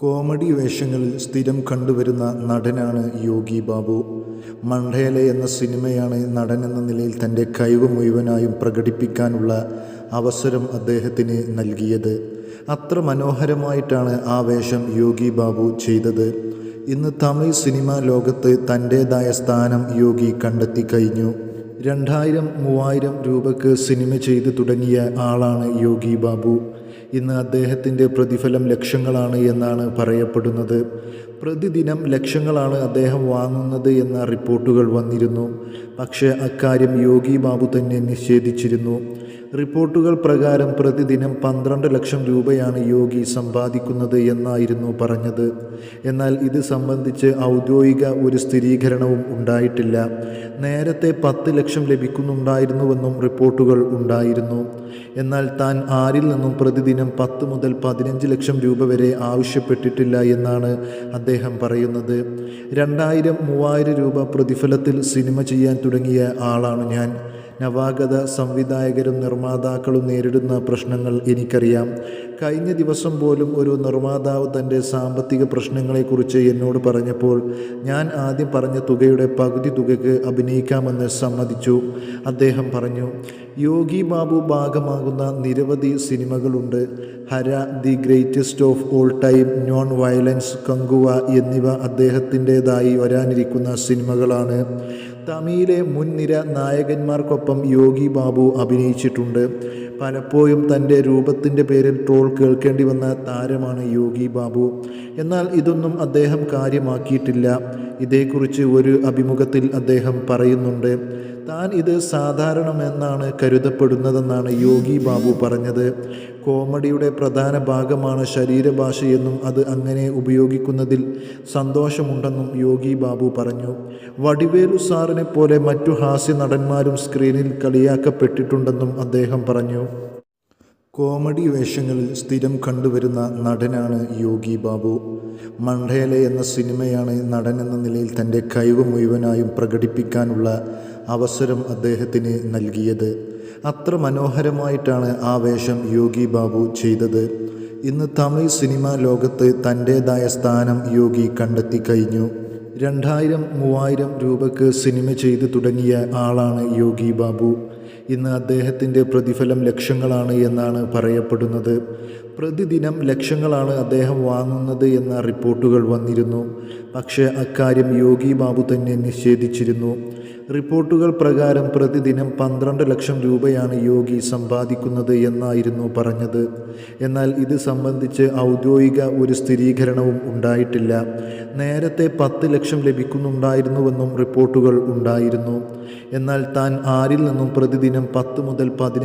Comedy വേഷങ്ങളിൽ സ്ഥിരം കണ്ടുവരുന്ന നടനാണ് യോഗി ബാബു. മണ്ടേല എന്ന സിനിമയാണ് നടൻ എന്ന നിലയിൽ തന്റെ കഴിവ് മുഴുവനായും പ്രകടിപ്പിക്കാനുള്ള അവസരം അദ്ദേഹത്തിന് നൽകിയത്. അത്ര മനോഹരമായിട്ടാണ് ആ വേഷം യോഗി ബാബു ചെയ്തത്. ഇന്ന് തമിഴ് സിനിമാ ലോകത്ത് തന്റേതായ സ്ഥാനം യോഗി കണ്ടെത്തി കഴിഞ്ഞു. രണ്ടായിരം മൂവായിരം രൂപക്ക് സിനിമ ചെയ്തു തുടങ്ങിയ ആളാണ് യോഗി ബാബു. ഇന്ന് അദ്ദേഹത്തിന്റെ പ്രതിഫലം ലക്ഷങ്ങളാണ് എന്നാണ് പറയപ്പെടുന്നത്. പ്രതിദിനം ലക്ഷങ്ങളാണ് അദ്ദേഹം വാങ്ങുന്നത് എന്ന റിപ്പോർട്ടുകൾ വന്നിരുന്നു. പക്ഷേ അക്കാര്യം യോഗി ബാബു തന്നെ നിഷേധിച്ചിരുന്നു. റിപ്പോർട്ടുകൾ പ്രകാരം പ്രതിദിനം പന്ത്രണ്ട് ലക്ഷം രൂപയാണ് യോഗി സമ്പാദിക്കുന്നത് എന്നായിരുന്നു പറഞ്ഞത്. എന്നാൽ ഇത് സംബന്ധിച്ച് ഔദ്യോഗിക ഒരു സ്ഥിരീകരണവും ഉണ്ടായിട്ടില്ല. നേരത്തെ പത്ത് ലക്ഷം ലഭിക്കുന്നുണ്ടായിരുന്നുവെന്നും റിപ്പോർട്ടുകൾ ഉണ്ടായിരുന്നു. എന്നാൽ താൻ ആരിൽ നിന്നും പ്രതിദിനം പത്ത് മുതൽ പതിനഞ്ച് ലക്ഷം രൂപ വരെ ആവശ്യപ്പെട്ടിട്ടില്ല എന്നാണ് അദ്ദേഹം പറയുന്നത്. രണ്ടായിരം മൂവായിരം രൂപ പ്രതിഫലത്തിൽ സിനിമ ചെയ്യാൻ തുടങ്ങിയ ആളാണ് ഞാൻ. നവാഗത സംവിധായകരും നിർമ്മാതാക്കളും നേരിടുന്ന പ്രശ്നങ്ങൾ എനിക്കറിയാം. കഴിഞ്ഞ ദിവസം പോലും ഒരു നിർമ്മാതാവ് തന്റെ സാമ്പത്തിക പ്രശ്നങ്ങളെക്കുറിച്ച് എന്നോട് പറഞ്ഞപ്പോൾ ഞാൻ ആദ്യം പറഞ്ഞ തുകയുടെ പകുതി തുകയ്ക്ക് അഭിനയിക്കാമെന്ന് സമ്മതിച്ചു. അദ്ദേഹം പറഞ്ഞു യോഗി ബാബു ഭാഗമാകുന്ന നിരവധി സിനിമകളുണ്ട്. Hara the greatest of all time non violence Kanguva എന്നിവ അദ്ദേഹത്തിന്റെതായി വരാനിരിക്കുന്ന സിനിമകളാണ്. തമിഴിലെ മുൻനിര നായകന്മാർക്കൊപ്പം യോഗി ബാബു അഭിനയിച്ചിട്ടുണ്ട്. പലപ്പോഴും തന്റെ രൂപത്തിന്റെ പേരിൽ ട്രോൾ കേൾക്കേണ്ടി വന്ന താരമാണ് യോഗി ബാബു. എന്നാൽ ഇതൊന്നും അദ്ദേഹം കാര്യമാക്കിയിട്ടില്ല. ഇതേക്കുറിച്ച് ഒരു അഭിമുഖത്തിൽ അദ്ദേഹം പറയുന്നുണ്ട്. താൻ ഇത് സാധാരണമെന്നാണ് കരുതപ്പെടുന്നതെന്നാണ് യോഗി ബാബു പറഞ്ഞത്. കോമഡിയുടെ പ്രധാന ഭാഗമാണ് ശരീരഭാഷയെന്നും അത് അങ്ങനെ ഉപയോഗിക്കുന്നതിൽ സന്തോഷമുണ്ടെന്നും യോഗി ബാബു പറഞ്ഞു. വടിവേലു സാറിനെ പോലെ മറ്റു ഹാസ്യ നടന്മാരും സ്ക്രീനിൽ കളിയാക്കപ്പെട്ടിട്ടുണ്ടെന്നും അദ്ദേഹം പറഞ്ഞു. കോമഡി വേഷങ്ങളിൽ സ്ഥിരം കണ്ടുവരുന്ന നടനാണ് യോഗി ബാബു. മണ്ടേല എന്ന സിനിമയാണ് നടൻ എന്ന നിലയിൽ തന്റെ കഴിവ് മുഴുവനായും പ്രകടിപ്പിക്കാനുള്ള അവസരം അദ്ദേഹത്തിന് നൽകിയത്. അത്ര മനോഹരമായിട്ടാണ് ആ വേഷം യോഗി ബാബു ചെയ്തത്. ഇന്ന് തമിഴ് സിനിമാ ലോകത്ത് തന്റേതായ സ്ഥാനം യോഗി കണ്ടെത്തി കഴിഞ്ഞു. രണ്ടായിരം മൂവായിരം രൂപക്ക് സിനിമ ചെയ്തു തുടങ്ങിയ ആളാണ് യോഗി ബാബു. ഇന്ന് അദ്ദേഹത്തിന്റെ പ്രതിഫലം ലക്ഷങ്ങളാണ് എന്നാണ് പറയപ്പെടുന്നത്. പ്രതിദിനം ലക്ഷങ്ങളാണ് അദ്ദേഹം വാങ്ങുന്നത് എന്ന റിപ്പോർട്ടുകൾ വന്നിരുന്നു. പക്ഷേ അക്കാര്യം യോഗി ബാബു തന്നെ നിഷേധിച്ചിരുന്നു. റിപ്പോർട്ടുകൾ പ്രകാരം പ്രതിദിനം പന്ത്രണ്ട് ലക്ഷം രൂപയാണ് യോഗി സമ്പാദിക്കുന്നത് എന്നായിരുന്നു പറഞ്ഞത്. എന്നാൽ ഇത് സംബന്ധിച്ച് ഔദ്യോഗിക ഒരു സ്ഥിരീകരണവും ഉണ്ടായിട്ടില്ല. നേരത്തെ പത്ത് ലക്ഷം ലഭിക്കുന്നുണ്ടായിരുന്നുവെന്നും റിപ്പോർട്ടുകൾ ഉണ്ടായിരുന്നു. എന്നാൽ താൻ ആരിൽ നിന്നും പ്രതിദിനം പത്ത് മുതൽ പതിനഞ്ച്